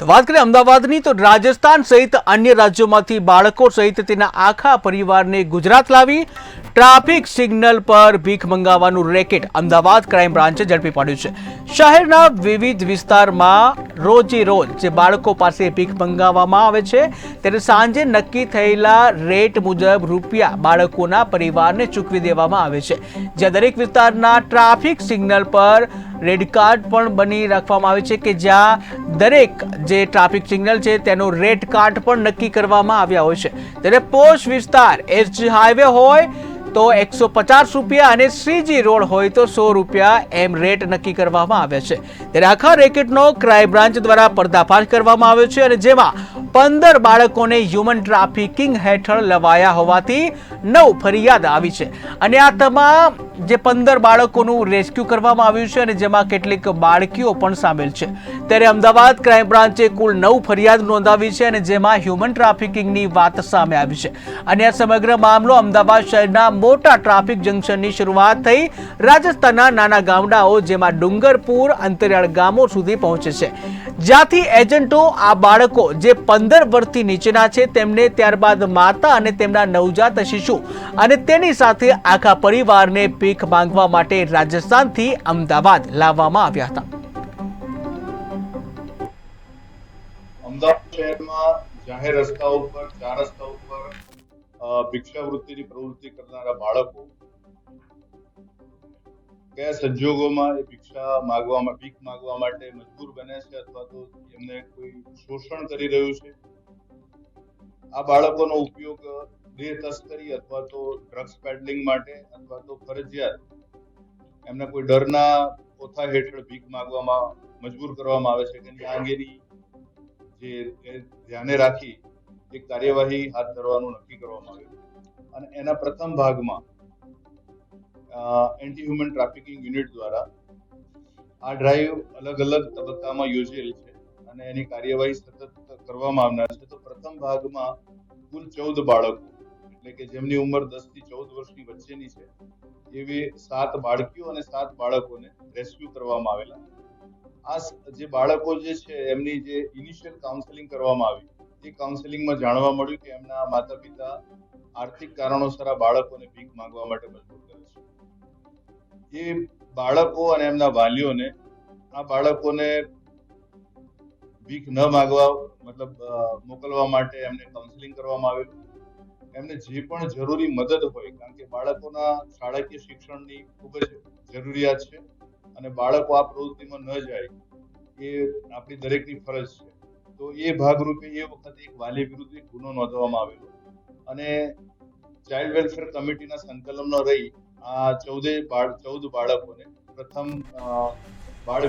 તો વાત કરીએ અમદાવાદની, તો રાજસ્થાન સહિત અન્ય રાજ્યોમાંથી બાળકો સહિત તેના આખા પરિવારને ગુજરાત લાવી ટ્રાફિક સિગ્નલ પર ભીખ મંગાવવાનું રેકેટ અમદાવાદ ક્રાઇમ બ્રાન્ચે ઝડપી પાડ્યું છે. શહેરના વિવિધ વિસ્તારમાં રોજે રોજ જે બાળકો પાસે ભીખ મંગાવવામાં આવે છે ત્યારે સાંજે નક્કી થયેલા રેટ મુજબ રૂપિયા બાળકોના પરિવારને ચૂકવી દેવામાં આવે છે. જ્યાં દરેક વિસ્તારના ટ્રાફિક સિગ્નલ પર રેડ કાર્ડ પણ બની રાખવામાં આવે છે કે જ્યાં દરેક જે ટ્રાફિક સિગ્નલ છે તેનો રેડ કાર્ડ પણ નક્કી કરવામાં આવ્યા હોય છે. ત્યારે પોસ્ટ વિસ્તાર એસજી હાઈવે હોય તો એકસો પચાસ રૂપિયા અને શ્રીજી રોડ હોય તો સો રૂપિયા એમ રેટ નક્કી કરવામાં આવ્યા છે. ત્યારે આખા રેકેટનો ક્રાઇમ બ્રાન્ચ દ્વારા પર્દાફાશ કરવામાં આવ્યો છે અને જેમાં પંદર બાળકોને હ્યુમન ટ્રાફિકિંગ હેઠળ લવાયા હોવાથી નવ ફરિયાદ આવી છે. અને આ તમામ જે પંદર બાળકોનું રેસ્ક્યુ કરવામાં આવ્યું છે અને જેમાં કેટલીક બાળકીઓ પણ સામેલ છે. ત્યારે અમદાવાદ ક્રાઇમ બ્રાન્ચે કુલ નવ ફરિયાદ નોંધાવી છે અને જેમાં હ્યુમન ટ્રાફિકિંગની વાત સામે આવી છે. અને આ સમગ્ર મામલો અમદાવાદ શહેરના મોટા ટ્રાફિક જંકશનની શરૂઆત થઈ રાજસ્થાનના નાના ગામડાઓ જેમાં ડુંગરપુર, અંતરિયાળ ગામો સુધી પહોંચે છે. જ્યાંથી એજન્ટો આ બાળકો જે પંદર વર્ષથી નીચેના છે તેમને ત્યારબાદ માતા અને તેમના નવજાત શિશુ અને તેની સાથે આખા પરિવારને ભીખ માંગવા માટે રાજસ્થાનથી અમદાવાદ લાવવામાં આવ્યા હતા. અમદાવાદ શહેરમાં જાહેર રસ્તા ઉપર, ચાર રસ્તા ઉપર ભિક્ષાવૃત્તિની પ્રવૃત્તિ કરનારા બાળકો કયા સંજોગોમાં એ ભિક્ષા માગવા ભીખ માગવા માટે મજબૂર બને છે અથવા તો એમને કોઈ શોષણ કરી રહ્યું છે? આ બાળકોનો ઉપયોગ દેહ તસ્કરી અથવા તો ડ્રગ્સ પેડલિંગ માટે અથવા તો ફરજિયાત એમને કોઈ ડરના ઓથા હેઠળ ભીખ માગવામાં મજબૂર કરવામાં આવે છે. કે આ અંગેની જે ધ્યાને રાખી એક કાર્યવાહી હાથ ધરવાનું નક્કી કરવામાં આવ્યું. અને એના પ્રથમ ભાગમાં એન્ટી હ્યુમન ટ્રાફિકિંગ યુનિટ દ્વારા આ ડ્રાઈવ અલગ અલગ તબક્કામાં યોજેલ છે અને એની કાર્યવાહી સતત કરવામાં આવનાર છે. તો પ્રથમ ભાગમાં કુલ ચૌદ બાળકો એટલે કે જેમની ઉંમર દસથી ચૌદ વર્ષની વચ્ચેની છે, એવી સાત બાળકીઓ અને સાત બાળકોને રેસ્ક્યુ કરવામાં આવેલા. આ જે બાળકો જે છે, એમની જે ઇનિશિયલ કાઉન્સેલિંગ કરવામાં આવી, એ કાઉન્સેલિંગમાં જાણવા મળ્યું કે એમના માતા પિતા આર્થિક કારણોસર આ બાળકોને ભીખ માંગવા માટે મજબૂર કરે છે. એ બાળકો અને એમના વાલીઓને આ બાળકોને ભીખ ન માંગવા, મતલબ મોકલવા માટે એમને કાઉન્સેલિંગ કરવામાં આવેલું. એમને જે પણ જરૂરી મદદ હોય, કારણ કે બાળકોના શાળાકીય શિક્ષણની ખૂબ જ જરૂરિયાત છે અને બાળકો આ પ્રવૃત્તિમાં ન જાય, એ આપણી દરેકની ફરજ છે. તો એ ભાગરૂપે એ વખતે એક વાલી વિરુદ્ધ એક ગુનો નોંધવામાં આવેલો. અને ચાઇલ્ડ વેલફેર કમિટીના સંકલનનો રહી આ ચૌદે ચૌદ બાળકોને પ્રથમ બાળ